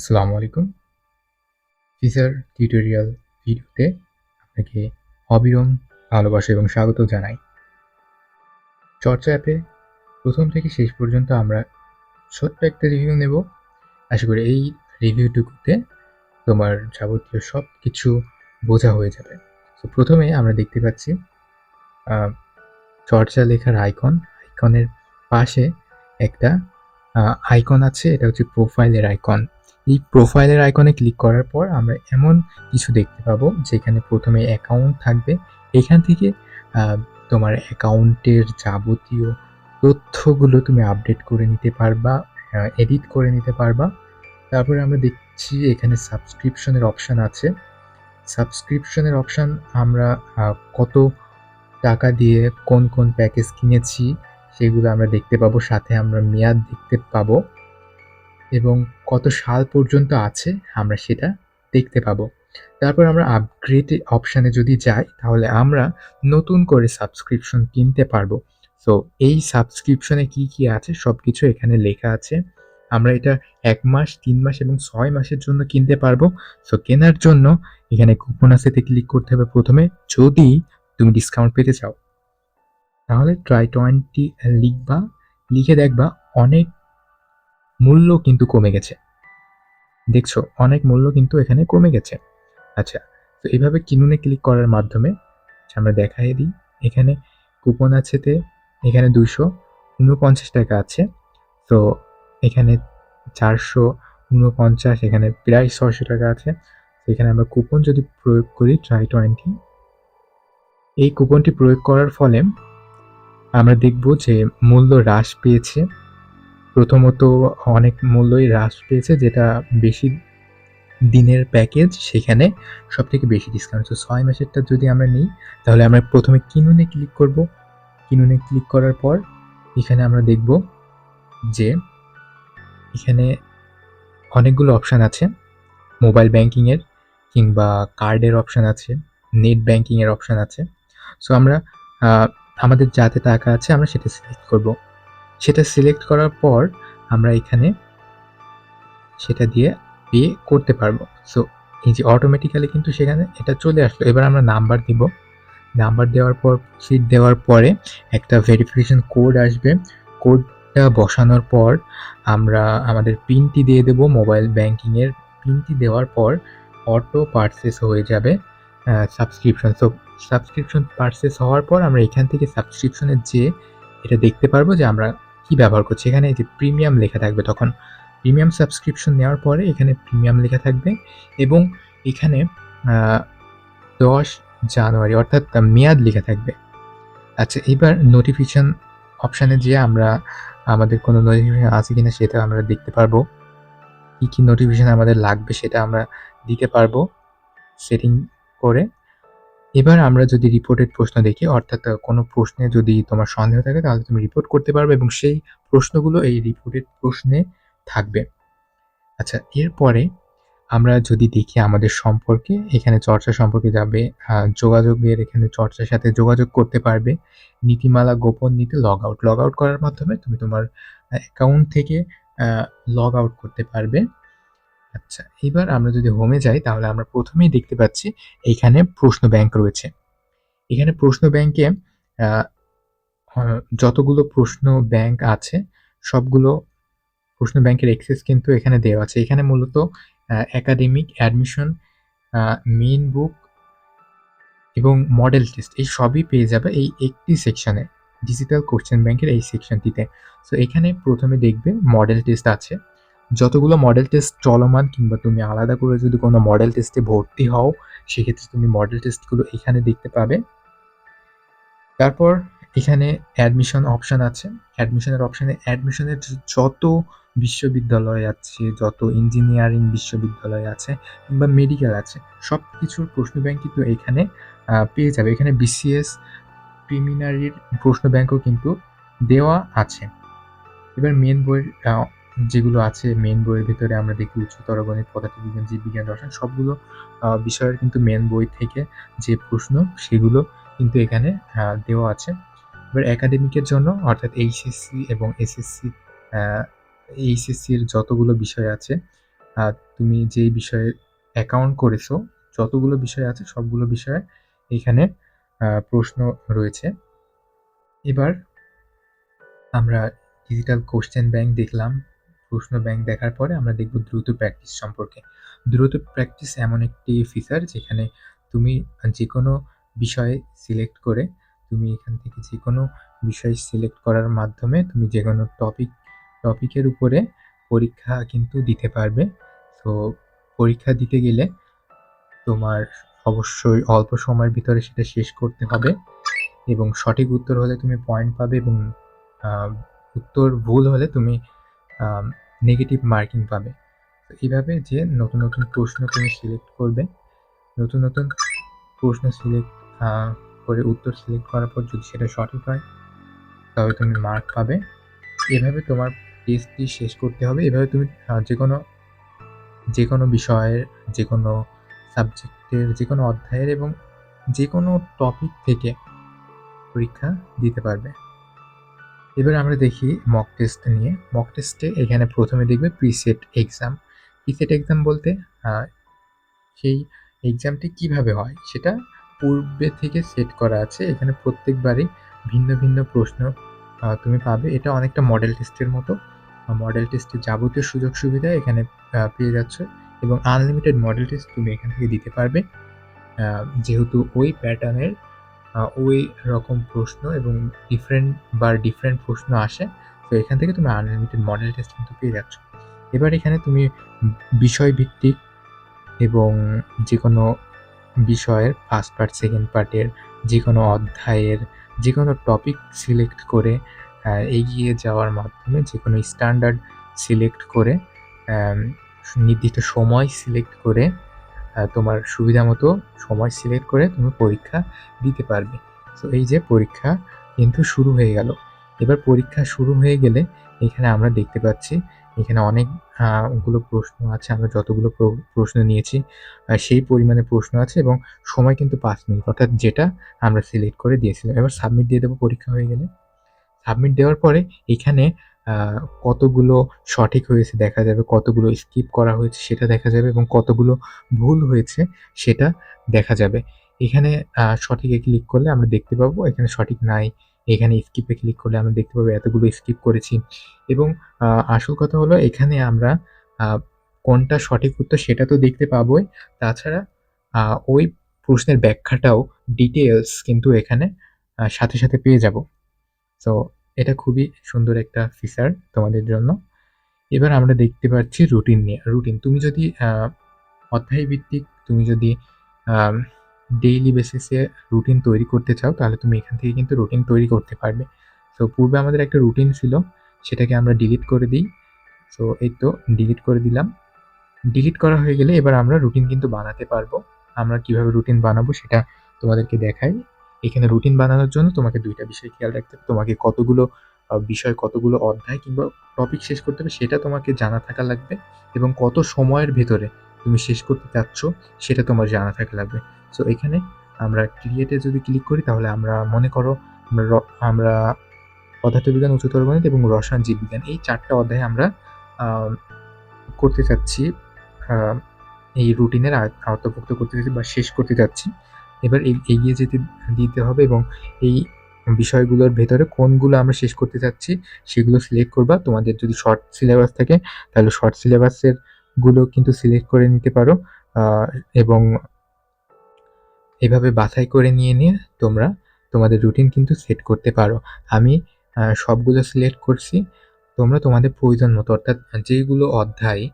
আসসালামু আলাইকুম। Feature tutorial ভিডিওতে আপনাকে অবিরম ভালোবাসা এবং স্বাগত জানাই। চর্চা অ্যাপে প্রথম থেকে শেষ পর্যন্ত আমরা ছোট্ট একটা রিভিউ নেব। আশা করি এই রিভিউটুকুতে তোমার যাবতীয় সব কিছু বোঝা হয়ে যাবে। তো প্রথমে আমরা দেখতে পাচ্ছি চর্চা লেখার আইকন আইকনের পাশে একটা আইকন আছে, এটা হচ্ছে প্রোফাইলের আইকন এই প্রোফাইলের আইকনে ক্লিক করার পর আমরা এমন কিছু দেখতে পাবো যেখানে প্রথমে অ্যাকাউন্ট থাকবে। এখান থেকে তোমার অ্যাকাউন্টের যাবতীয় তথ্যগুলো তুমি আপডেট করে নিতে পারবা এডিট করে নিতে পারবা। তারপরে আমরা দেখছি এখানে সাবস্ক্রিপশনের অপশান আছে। সাবস্ক্রিপশনের অপশান আমরা কত টাকা দিয়ে কোন কোন প্যাকেজ কিনেছি সেগুলো আমরা দেখতে পাবো। সাথে আমরা মেয়াদ দেখতে পাবো। এবং কত সাল পর্যন্ত আছে, আমরা সেটা দেখতে পাবো। তারপর আমরা আপগ্রেড অপশানে যদি যাই, তাহলে আমরা নতুন করে সাবস্ক্রিপশন কিনতে পারব। সো এই সাবস্ক্রিপশনে কি কি আছে সব কিছু এখানে লেখা আছে। আমরা এটা এক মাস, তিন মাস এবং ছয় মাসের জন্য কিনতে পারব। সো কেনার জন্য এখানে কুপন আছেতে ক্লিক করতে হবে প্রথমে। যদি তুমি ডিসকাউন্ট পেতে চাও, তাহলে ট্রাই টোয়েন্টি লিখবা। লিখে দেখবা অনেক মূল্য কিন্তু কমে গেছে। দেখছ অনেক মূল্য কিন্তু এখানে কমে গেছে। আচ্ছা তো এইভাবে কিনুনে ক্লিক করার মাধ্যমে আচ্ছা, আমরা দেখাই দিই। এখানে কুপন আছেতে এখানে দুশো উনপঞ্চাশ টাকা আছে। তো এখানে চারশো উনপঞ্চাশ এখানে প্রায় ছশো টাকা আছে। তো এখানে আমরা কুপন যদি প্রয়োগ করি ট্রাই টোয়েন্টি এই কুপনটি প্রয়োগ করার ফলে আমরা দেখব যে মূল্য হ্রাস পেয়েছে। প্রথমত অনেক মূল্যই হ্রাস পেয়েছে, যেটা বেশি দিনের প্যাকেজ সেখানে সব থেকে বেশি ডিসকাউন্ট তো ছয় মাসেরটা যদি আমরা নিই, তাহলে আমরা প্রথমে কিনুনে ক্লিক করব। কিনুনে ক্লিক করার পর এখানে আমরা দেখব যে এখানে অনেকগুলো অপশান আছে। মোবাইল ব্যাংকিংয়ের কিংবা কার্ডের অপশান আছে নেট ব্যাংকিংয়ের অপশান আছে। সো আমরা আমাদের যাতে টাকা আছে, আমরা সেটা সিলেক্ট করব। সেটা সিলেক্ট করার পর আমরা এখানে সেটা দিয়ে পে করতে পারব। সো এই যে অটোমেটিক্যালি কিন্তু সেখানে এটা চলে আসলো। এবার আমরা নাম্বার দিব। নাম্বার দেওয়ার পর সিট দেওয়ার পরে একটা ভেরিফিকেশন কোড আসবে। কোডটা বসানোর পর আমরা আমাদের পিনটি দিয়ে দেব। মোবাইল ব্যাংকিংয়ের পিনটি দেওয়ার পর অটো পারচেস হয়ে যাবে সাবস্ক্রিপশন সো সাবস্ক্রিপশন পারচেস হওয়ার পর আমরা এখান থেকে সাবস্ক্রিপশনের যে, এটা দেখতে পারব যে আমরা কি ব্যবহার করছি? এখানে এই যে প্রিমিয়াম লেখা থাকবে তখন। প্রিমিয়াম সাবস্ক্রিপশন নেওয়ার পরে এখানে প্রিমিয়াম লেখা থাকবে এবং এখানে দশ জানুয়ারি অর্থাৎ মেয়াদ লেখা থাকবে। আচ্ছা এবার নোটিফিকেশন অপশানে যে আমরা, আমাদের কোনো নোটিফিকেশন আছে কিনা সেটা আমরা দেখতে পারব। কী কী নোটিফিকেশন আমাদের লাগবে সেটা আমরা দিতে পারব। সেটিং করে এবার আমরা যদি রিপোর্টেড প্রশ্ন দেখি, অর্থাৎ কোনো প্রশ্নে যদি তোমার সন্দেহ থাকে, তাহলে তুমি রিপোর্ট করতে পারবে এবং সেই প্রশ্নগুলো এই রিপোর্টেড প্রশ্নে থাকবে। আচ্ছা এরপরে আমরা যদি দেখি আমাদের সম্পর্কে, এখানে চর্চা সম্পর্কে যাবে যোগাযোগের এখানে চর্চার সাথে যোগাযোগ করতে পারবে। নীতিমালা গোপন নীতি লগ আউট লগ আউট করার মাধ্যমে তুমি তোমার অ্যাকাউন্ট থেকে লগ আউট করতে পারবে। আচ্ছা এবার আমরা যদি হোমে যাই, তাহলে আমরা প্রথমেই দেখতে পাচ্ছি এইখানে প্রশ্ন ব্যাংক রয়েছে। এখানে প্রশ্ন ব্যাংকে যতগুলো প্রশ্ন ব্যাংক আছে, সবগুলো প্রশ্ন ব্যাংকের এক্সেস কিন্তু এখানে দেওয়া আছে। এখানে মূলত একাডেমিক অ্যাডমিশন মেন বুক এবং মডেল টেস্ট এই সবই পেয়ে যাবে এই একটি সেকশনে ডিজিটাল কোশ্চেন ব্যাংকের এই সেকশনটিতে সো এখানে প্রথমে দেখবে মডেল টেস্ট আছে। যতগুলো মডেল টেস্ট চলমান কিংবা তুমি আলাদা করে যদি কোনো মডেল টেস্টে ভর্তি হও, সেক্ষেত্রে তুমি মডেল টেস্টগুলো এখানে দেখতে পাবে। তারপর এখানে অ্যাডমিশন অপশন আছে। অ্যাডমিশনের অপশানে অ্যাডমিশনের যত বিশ্ববিদ্যালয় আছে, যত ইঞ্জিনিয়ারিং বিশ্ববিদ্যালয় আছে কিংবা মেডিকেল আছে সব কিছুর প্রশ্ন ব্যাংক কিন্তু এখানে পেয়ে যাবে। এখানে বিসিএস প্রিমিনারির প্রশ্ন ব্যাংকও কিন্তু দেওয়া আছে। এবার মেন বইয়ের যেগুলো আছে মেন বইয়ের ভিতরে আমরা দেখি উচ্চতর গণিত পদার্থবিজ্ঞান জীববিজ্ঞান রসায়ন সবগুলো বিষয়ের কিন্তু মেন বই থেকে যে প্রশ্ন সেগুলো কিন্তু এখানে দেওয়া আছে এবার একাডেমিকের জন্য অর্থাৎ এইচএসসি এবং এসএসসি এইচএসসির যতগুলো বিষয় আছে তুমি যেই বিষয়ে অ্যাকাউন্ট করেছ, যতগুলো বিষয় আছে সবগুলো বিষয়ে এখানে প্রশ্ন রয়েছে। এবার আমরা ডিজিটাল কোয়েশ্চেন ব্যাংক দেখলাম। প্রশ্ন ব্যাংক দেখার পরে আমরা দেখব দ্রুত প্র্যাকটিস সম্পর্কে। দ্রুত প্র্যাকটিস এমন একটি ফিচার যেখানে তুমি যে কোনো বিষয়ে সিলেক্ট করে তুমি এখান থেকে যে কোনো বিষয় সিলেক্ট করার মাধ্যমে তুমি যে কোনো টপিক টপিকের উপরে পরীক্ষা কিন্তু দিতে পারবে। তো পরীক্ষা দিতে গেলে তোমার অবশ্যই অল্প সময়ের ভিতরে সেটা শেষ করতে হবে এবং সঠিক উত্তর হলে তুমি পয়েন্ট পাবে এবং উত্তর ভুল হলে তুমি নেগেটিভ মার্কিং পাবে। তো এভাবে যে নতুন, নতুন প্রশ্ন তুমি সিলেক্ট করবে। নতুন, নতুন প্রশ্ন সিলেক্ট করে উত্তর সিলেক্ট করার পর যদি সেটা সঠিক হয়, তবে তুমি মার্ক পাবে। এভাবে তোমার টেস্টটি শেষ করতে হবে। এভাবে তুমি যে কোনো যে কোনো বিষয়ের, যে কোনো সাবজেক্টের, যে কোনো অধ্যায়ের এবং যে কোনো টপিক থেকে পরীক্ষা দিতে পারবে। এবার আমরা দেখি মক টেস্ট নিয়ে। মক টেস্টে এখানে প্রথমে দেখবে প্রিসেট এক্সাম। প্রিসেট এক্সাম বলতে সেই এক্সামটি কীভাবে হয় সেটা পূর্বে থেকে সেট করা আছে। এখানে প্রত্যেকবারই ভিন্ন, ভিন্ন প্রশ্ন তুমি পাবে। এটা অনেকটা মডেল টেস্টের মতো। মডেল টেস্টের যাবতীয় সুযোগ সুবিধা এখানে পেয়ে যাচ্ছ এবং আনলিমিটেড মডেল টেস্ট তুমি এখান থেকে দিতে পারবে। যেহেতু ওই প্যাটার্নের ওই রকম প্রশ্ন এবং ডিফারেন্ট বার ডিফারেন্ট প্রশ্ন আসে। তো এখান থেকে তুমি আনলিমিটেড মডেল টেস্ট কিন্তু পেয়ে যাচ্ছ। এবার এখানে তুমি বিষয়ভিত্তিক এবং যেকোনো বিষয়ের ফার্স্ট পার্ট, সেকেন্ড পার্টের যেকোনো অধ্যায়ের যেকোনো টপিক সিলেক্ট করে এগিয়ে যাওয়ার মাধ্যমে যেকোনো স্ট্যান্ডার্ড সিলেক্ট করে নির্দিষ্ট সময় সিলেক্ট করে তোমার সুবিধামতো সময় সিলেক্ট করে তুমি পরীক্ষা দিতে পারবে। তো এই যে পরীক্ষা কিন্তু শুরু হয়ে গেল। এবার পরীক্ষা শুরু হয়ে গেলে এখানে আমরা দেখতে পাচ্ছি, এখানে অনেক আ গুলো প্রশ্ন আছে। আমরা যতগুলো প্র, প্রশ্ন নিয়েছি সেই পরিমাণে প্রশ্ন আছে এবং সময় কিন্তু ৫ মিনিট, অর্থাৎ যেটা আমরা সিলেক্ট করে দিয়েছিলাম। এবার সাবমিট দিয়ে দেবো পরীক্ষা হয়ে গেলে। সাবমিট দেওয়ার পরে এখানে কতগুলো সঠিক হয়েছে দেখা যাবে, কতগুলো স্কিপ করা হয়েছে সেটা দেখা যাবে এবং কতগুলো ভুল হয়েছে সেটা দেখা যাবে। এখানে সঠিকে ক্লিক করলে আমরা দেখতে পাবো এখানে সঠিক নাই। এখানে স্কিপে ক্লিক করলে আমরা দেখতে পাবো এতগুলো স্কিপ করেছি এবং আসল কথা হলো এখানে আমরা কোনটা সঠিক উত্তর সেটা তো দেখতে পাবোই। তাছাড়া ওই প্রশ্নের ব্যাখ্যাটাও ডিটেলস কিন্তু এখানে সাথে, সাথে পেয়ে যাব। সো এটা খুবই সুন্দর একটা ফিচার তোমাদের জন্য। এবার আমরা দেখতে পাচ্ছি রুটিন নিয়ে। রুটিন তুমি যদি অধ্যায় ভিত্তিক তুমি যদি ডেইলি বেসিসে রুটিন তৈরি করতে চাও, তাহলে তুমি এখান থেকে কিন্তু রুটিন তৈরি করতে পারবে। সো পূর্বে আমাদের একটা রুটিন ছিল, সেটাকে আমরা ডিলিট করে দিই সো এই তো ডিলিট করে দিলাম। ডিলিট করা হয়ে গেলে এবার আমরা রুটিন কিন্তু বানাতে পারব। আমরা কীভাবে রুটিন বানাবো সেটা তোমাদেরকে দেখাই। এখানে রুটিন বানানোর জন্য তোমাকে ২ টা বিষয় খেয়াল রাখতে হবে। তোমাকে কতগুলো বিষয়, কতগুলো অধ্যায় কিংবা টপিক শেষ করতে হবে সেটা তোমাকে জানা থাকা লাগবে এবং কত সময়ের ভেতরে তুমি শেষ করতে চাচ্ছ সেটা তোমার জানা থাকা লাগবে। সো এখানে আমরা ক্রিয়েট যদি ক্লিক করি তাহলে আমরা মনে করো আমরা আমরা পদার্থবিজ্ঞান, উচ্চতর গণিত এবং রসায়ন, জীববিজ্ঞান এই ৪ টা অধ্যায় আমরা করতে চাচ্ছি। এই রুটিনের আ আওতাভুক্ত করতে চাচ্ছি বা শেষ করতে চাচ্ছি। এবার এগিয়ে যেতে দিতে হবে এবং এই বিষয়গুলোর ভেতরে কোনগুলো আমরা শেষ করতে চাচ্ছি সেগুলো সিলেক্ট করবা। তোমাদের যদি শর্ট সিলেবাস থাকে তাহলে শর্ট সিলেবাসেরগুলো কিন্তু সিলেক্ট করে নিতে পারো। এবং এভাবে বাছাই করে নিয়ে, নিয়ে তোমরা তোমাদের রুটিন কিন্তু সেট করতে পারো। আমি সবগুলো সিলেক্ট করছি। তোমরা তোমাদের প্রয়োজন মতো অর্থাৎ যেগুলো অধ্যায়,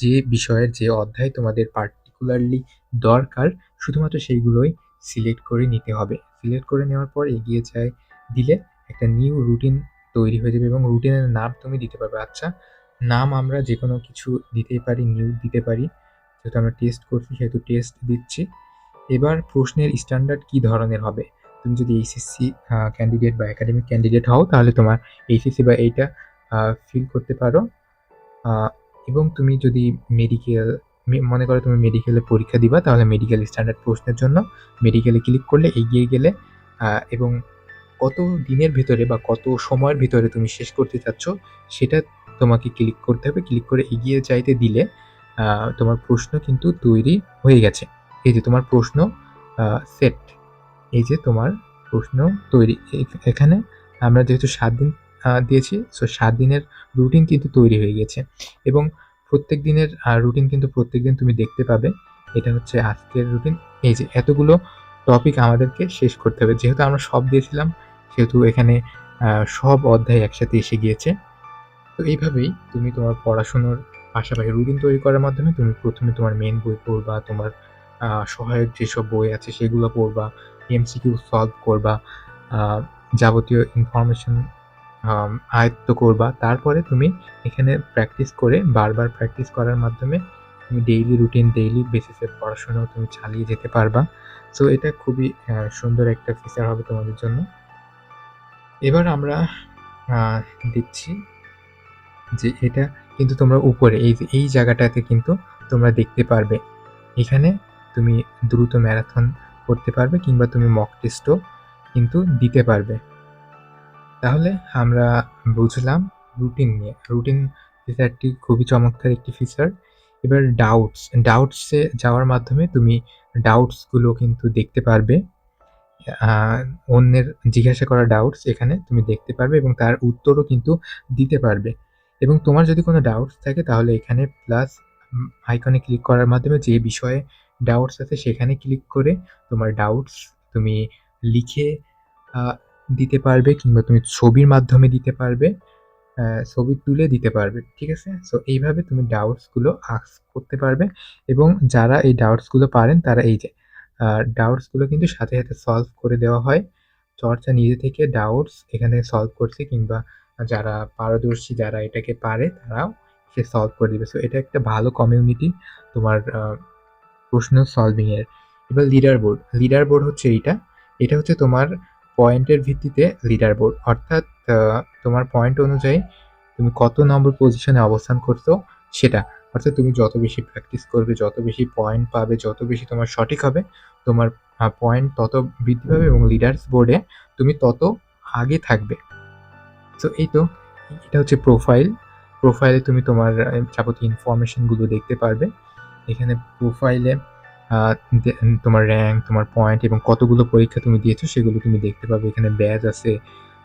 যে বিষয়ের যে অধ্যায় তোমাদের পার্টিকুলারলি দরকার শুধুমাত্র সেইগুলোই সিলেক্ট করে নিতে হবে। সিলেক্ট করে নেওয়ার পর এগিয়ে যায় দিলে একটা নিউ রুটিন তৈরি হয়ে যাবে এবং রুটিনের নাম তুমি দিতে পারবে। আচ্ছা, নাম আমরা যে কোনো কিছু দিতেই পারি, নিউ দিতে পারি। যেহেতু আমরা টেস্ট করছি সেহেতু টেস্ট দিচ্ছি। এবার প্রশ্নের স্ট্যান্ডার্ড কি ধরনের হবে? তুমি যদি এইচএসসি ক্যান্ডিডেট বা একাডেমিক ক্যান্ডিডেট হও তাহলে তোমার এইচএসসি বা এইটা ফিল করতে পারো। এবং তুমি যদি মেডিকেল মনে করো তুমি মেডিকেলে পরীক্ষা দিবা তাহলে মেডিকেল স্ট্যান্ডার্ড প্রশ্নের জন্য মেডিকেলে ক্লিক করলে এগিয়ে গেলে এবং কত দিনের ভেতরে বা কত সময়ের ভিতরে তুমি শেষ করতে চাচ্ছ সেটা তোমাকে ক্লিক করতে হবে। ক্লিক করে এগিয়ে যাইতে দিলে তোমার প্রশ্ন কিন্তু তৈরি হয়ে গেছে। এই যে তোমার প্রশ্ন সেট। এই যে তোমার প্রশ্ন তৈরি। এখানে আমরা যেহেতু ৭ দিন দিয়েছি, সো ৭ দিনের রুটিন কিন্তু তৈরি হয়ে গেছে এবং প্রত্যেক দিনের রুটিন কিন্তু প্রত্যেক দিন তুমি দেখতে পাবে। এটা হচ্ছে আজকের রুটিন। এই যে এতগুলো টপিক আমাদেরকে শেষ করতে হবে। যেহেতু আমরা সব দিয়েছিলাম, সেহেতু এখানে সব অধ্যায় একসাথে এসে গিয়েছে। তো এইভাবেই তুমি তোমার পড়াশুনোর পাশাপাশি রুটিন তৈরি করার মাধ্যমে তুমি প্রথমে তোমার মেন বই পড়বা, তোমার সহায়ক যেসব বই আছে সেগুলো পড়বা, এমসিকিউ সলভ করবা, যাবতীয় ইনফরমেশন আয়ত্ত করবা। তারপরে তুমি এখানে প্র্যাকটিস করে বারবার প্র্যাকটিস করার মাধ্যমে তুমি ডেইলি রুটিন, ডেইলি বেসিসে পড়াশোনাও তুমি চালিয়ে যেতে পারবা। সো এটা খুবই সুন্দর একটা ফিচার হবে তোমাদের জন্য। এবার আমরা দেখছি যে এটা কিন্তু তোমরা উপরে এই এই জায়গাটাতে কিন্তু তোমরা দেখতে পারবে। এখানে তুমি দ্রুত ম্যারাথন করতে পারবে কিংবা তুমি মক টেস্টও কিন্তু দিতে পারবে। তাহলে আমরা বুঝলাম রুটিন নিয়ে। রুটিন ফিচারটি খুবই চমৎকার একটি ফিচার। এবার ডাউটস, ডাউটসে যাওয়ার মাধ্যমে তুমি ডাউটসগুলো কিন্তু দেখতে পারবে। অন্যের জিজ্ঞাসা করা ডাউটস এখানে তুমি দেখতে পারবে এবং তার উত্তরও কিন্তু দিতে পারবে। এবং তোমার যদি কোনো ডাউটস থাকে তাহলে এখানে প্লাস আইকনে ক্লিক করার মাধ্যমে যে বিষয়ে ডাউটস আছে সেখানে ক্লিক করে তোমার ডাউটস তুমি লিখে দিতে পারবে কিংবা তুমি ছবির মাধ্যমে দিতে পারবে। ছবি তুলে দিতে পারবে। ঠিক আছে? সো এইভাবে তুমি ডাউটসগুলো আস্ক করতে পারবে এবং যারা এই ডাউটসগুলো পারেন তারা এই যে ডাউটসগুলো কিন্তু সাথে, সাথে সলভ করে দেওয়া হয়। চর্চা নিজে থেকে ডাউটস এখানে সলভ করছে কিংবা যারা পারদর্শী যারা এটাকে পারে তারাও সে সলভ করে দিবে। সো এটা একটা ভালো কমিউনিটি তোমার প্রশ্ন সলভিংয়ের এবার লিডার বোর্ড। লিডার বোর্ড হচ্ছে এইটা। এটা হচ্ছে তোমার পয়েন্টের ভিত্তিতে লিডার বোর্ড। অর্থাৎ তোমার পয়েন্ট অনুযায়ী তুমি কত নম্বর পজিশনে অবস্থান করছ সেটা। অর্থাৎ তুমি যত বেশি প্র্যাকটিস করবে, যত বেশি পয়েন্ট পাবে, যত বেশি তোমার সঠিক হবে, তোমার পয়েন্ট তত বৃদ্ধি পাবে এবং লিডার্স বোর্ডে তুমি তত আগে থাকবে। তো এই তো এটা হচ্ছে প্রোফাইল। প্রোফাইলে তুমি তোমার যাবতীয় ইনফরমেশনগুলো দেখতে পারবে। এখানে প্রোফাইলে তোমার র্যাঙ্ক তোমার পয়েন্ট এবং কতগুলো পরীক্ষা তুমি দিয়েছ সেগুলো তুমি দেখতে পাবে। এখানে ব্যাজ আছে।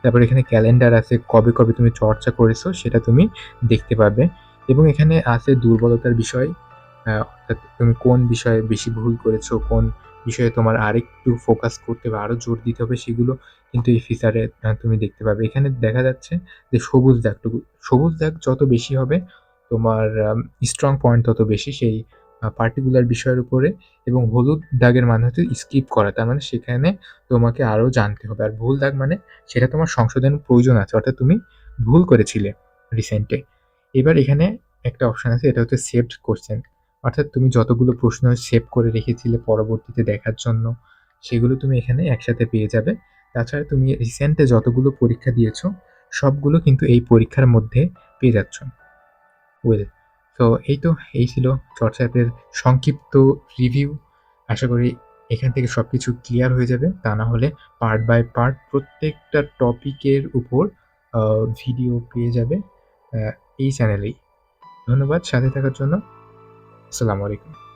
তারপর এখানে ক্যালেন্ডার আছে। কবে, কবে তুমি চর্চা করেছ সেটা তুমি দেখতে পাবে এবং এখানে আছে দুর্বলতার বিষয়। অর্থাৎ তুমি কোন বিষয়ে বেশি ভুল করেছ, কোন বিষয়ে তোমার আরেকটু ফোকাস করতে হবে, আরও জোর দিতে হবে সেগুলো কিন্তু এই ফিচারে তুমি দেখতে পাবে। এখানে দেখা যাচ্ছে যে সবুজ দাগটুকু। সবুজ দাগ যত বেশি হবে তোমার স্ট্রং পয়েন্ট তত বেশি সেই পার্টিকুলার বিষয়ের উপরে এবং হলুদ দাগের মানে হচ্ছে স্কিপ করা। তার মানে সেখানে তোমাকে আরও জানতে হবে। আর ভুল দাগ মানে সেটা তোমার সংশোধনের প্রয়োজন আছে। অর্থাৎ তুমি ভুল করেছিলে রিসেন্টে। এবার এখানে একটা অপশন আছে, এটা হচ্ছে সেভড কোয়েশ্চেন। অর্থাৎ তুমি যতগুলো প্রশ্ন সেভ করে রেখেছিলে পরবর্তীতে দেখার জন্য, সেগুলো তুমি এখানে একসাথে পেয়ে যাবে। তাছাড়া তুমি রিসেন্টে যতগুলো পরীক্ষা দিয়েছ, সবগুলো কিন্তু এই পরীক্ষার মধ্যে পেয়ে যাচ্ছ। ওয়েল তো এই তো, এই ছিল অ্যাপের সংক্ষিপ্ত রিভিউ। আশা করি এখান থেকে সব কিছু ক্লিয়ার হয়ে যাবে। তা না হলে পার্ট বাই পার্ট প্রত্যেকটা টপিকের উপর ভিডিও পেয়ে যাবে এই চ্যানেলেই। ধন্যবাদ সাথে থাকার জন্য। আসসালামু আলাইকুম।